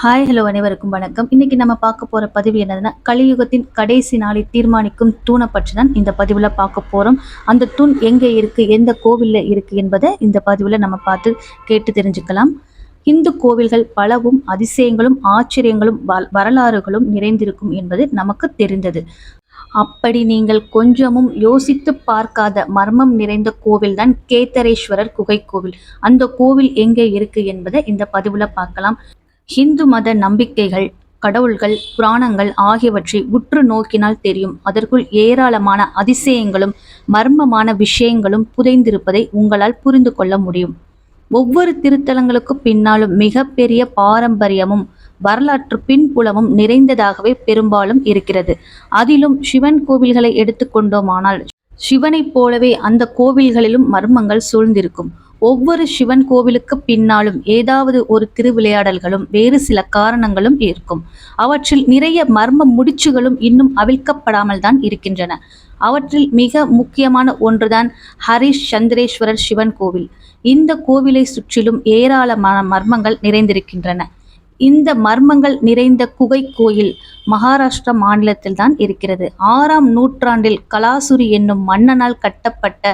Hi hello அனைவருக்கும் வணக்கம். இன்னைக்கு நம்ம பார்க்க போற பதிவு என்னதுன்னா கலியுகத்தின் கடைசி நாளை தீர்மானிக்கும் தூணை பற்றி தான் இந்த பதிவுல பார்க்க போறோம். அந்த தூண் எங்க இருக்கு எந்த கோவில்ல இருக்கு என்பதை இந்த பதிவுல நம்ம பார்த்து கேட்டு தெரிஞ்சுக்கலாம். இந்து கோவில்கள் பலவும் அதிசயங்களும் ஆச்சரியங்களும் வ- வரலாறுகளும் நிறைந்திருக்கும் என்பது நமக்கு தெரிந்தது. அப்படி நீங்கள் கொஞ்சமும் யோசித்து பார்க்காத மர்மம் நிறைந்த கோவில்தான் கேத்தரேஸ்வரர் குகை கோவில். அந்த கோவில் எங்கே இருக்கு என்பதை இந்த பதிவுல பார்க்கலாம். ஹிந்து மத நம்பிக்கைகள் கடவுள்கள் புராணங்கள் ஆகியவற்றை உற்று நோக்கினால் தெரியும். அதற்குள் ஏராளமான அதிசயங்களும் மர்மமான விஷயங்களும் புதைந்திருப்பதை உங்களால் புரிந்து கொள்ள முடியும். ஒவ்வொரு திருத்தலங்களுக்கு பின்னாலும் மிகப்பெரிய பாரம்பரியமும் வரலாற்று பின்புலமும் நிறைந்ததாகவே பெரும்பாலும் இருக்கிறது. அதிலும் சிவன் கோவில்களை எடுத்துக்கொண்டோமானால் சிவனைப் போலவே அந்த கோவில்களிலும் மர்மங்கள் சூழ்ந்திருக்கும். ஒவ்வொரு சிவன் கோவிலுக்கு பின்னாலும் ஏதாவது ஒரு திருவிளையாடல்களும் வேறு சில காரணங்களும் இருக்கும். அவற்றில் நிறைய மர்ம முடிச்சுகளும் இன்னும் அவிழ்க்கப்படாமல் தான் இருக்கின்றன. அவற்றில் மிக முக்கியமான ஒன்றுதான் ஹரிஷ் சந்திரேஸ்வரர் சிவன் கோவில். இந்த கோவிலை சுற்றிலும் ஏராளமான மர்மங்கள் நிறைந்திருக்கின்றன. இந்த மர்மங்கள் நிறைந்த குகை கோயில் மகாராஷ்டிரா மாநிலத்தில் தான் இருக்கிறது. ஆறாம் நூற்றாண்டில் கலாசுரி என்னும் மன்னனால் கட்டப்பட்ட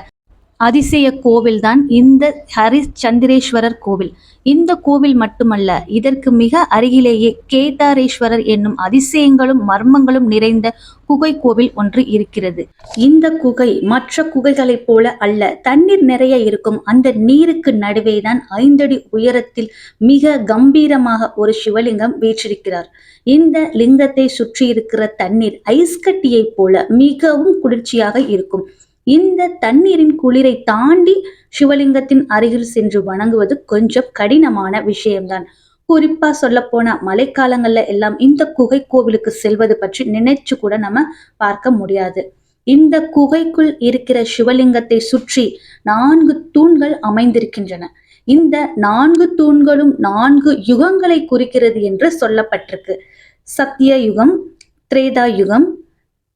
அதிசய கோவில்தான் இந்த ஹரிச்சந்திரேஸ்வரர் கோவில். இந்த கோவில் மட்டுமல்ல இதற்கு மிக அருகிலேயே கேதாரேஸ்வரர் என்னும் அதிசயங்களும் மர்மங்களும் நிறைந்த குகை கோவில் ஒன்று இருக்கிறது. இந்த குகை மற்ற குகைகளைப் போல அல்ல தண்ணீர் நிறைய இருக்கும். அந்த நீருக்கு நடுவே தான் ஐந்தடி உயரத்தில் மிக கம்பீரமாக ஒரு சிவலிங்கம் வீற்றிருக்கிறார். இந்த லிங்கத்தை சுற்றி இருக்கிற தண்ணீர் ஐஸ்கட்டியைப் போல மிகவும் குளிர்ச்சியாக இருக்கும். இந்த தண்ணீரின் குளிரை தாண்டி சிவலிங்கத்தின் அருகில் சென்று வணங்குவது கொஞ்சம் கடினமான விஷயம்தான். குறிப்பா சொல்ல போனா மழைக்காலங்கள்ல எல்லாம் இந்த குகை கோவிலுக்கு செல்வது பற்றி நினைச்சு கூட நம்ம பார்க்க முடியாது. இந்த குகைக்குள் இருக்கிற சிவலிங்கத்தை சுற்றி நான்கு தூண்கள் அமைந்திருக்கின்றன. இந்த நான்கு தூண்களும் நான்கு யுகங்களை குறிக்கிறது என்று சொல்லப்பட்டிருக்கு. சத்திய யுகம் திரேதா யுகம்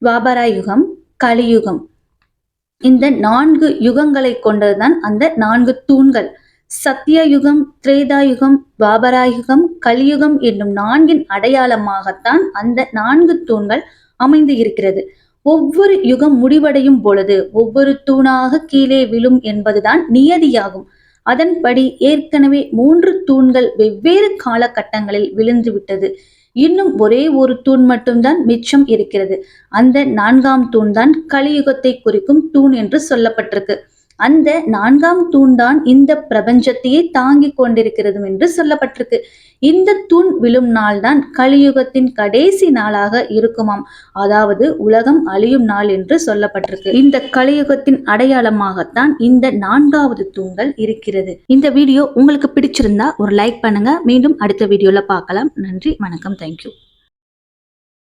துவாபரா யுகம் கலியுகம். இந்த நான்கு யுகங்களை கொண்டதுதான் அந்த நான்கு தூண்கள். சத்திய யுகம் திரேதா யுகம் கலியுகம் என்னும் நான்கின் அடையாளமாகத்தான் அந்த நான்கு தூண்கள் அமைந்து இருக்கிறது. ஒவ்வொரு யுகம் முடிவடையும் பொழுது ஒவ்வொரு தூணாக கீழே விழும் என்பதுதான் நியதியாகும். அதன்படி ஏற்கனவே மூன்று தூண்கள் வெவ்வேறு காலகட்டங்களில் விழுந்து விட்டது இன்னும் ஒரே ஒரு தூண் மட்டும்தான் மிச்சம் இருக்கிறது. அந்த நான்காம் தூண் தான் கலியுகத்தை குறிக்கும் தூண் என்று சொல்லப்பட்டிருக்கு. அந்த நான்காம் தூண் தான் இந்த பிரபஞ்சத்தையே தாங்கிக் கொண்டிருக்கிறது என்று சொல்லப்பட்டிருக்கு. இந்த தூண் விழும் நாள் தான் கலியுகத்தின் கடைசி நாளாக இருக்குமாம். அதாவது உலகம் அழியும் நாள் என்று சொல்லப்பட்டிருக்கு. இந்த கலியுகத்தின் அடையாளமாகத்தான் இந்த நான்காவது தூண்கள் இருக்கிறது. இந்த வீடியோ உங்களுக்கு பிடிச்சிருந்தா ஒரு லைக் பண்ணுங்க. மீண்டும் அடுத்த வீடியோல பார்க்கலாம். நன்றி வணக்கம் தேங்க்யூ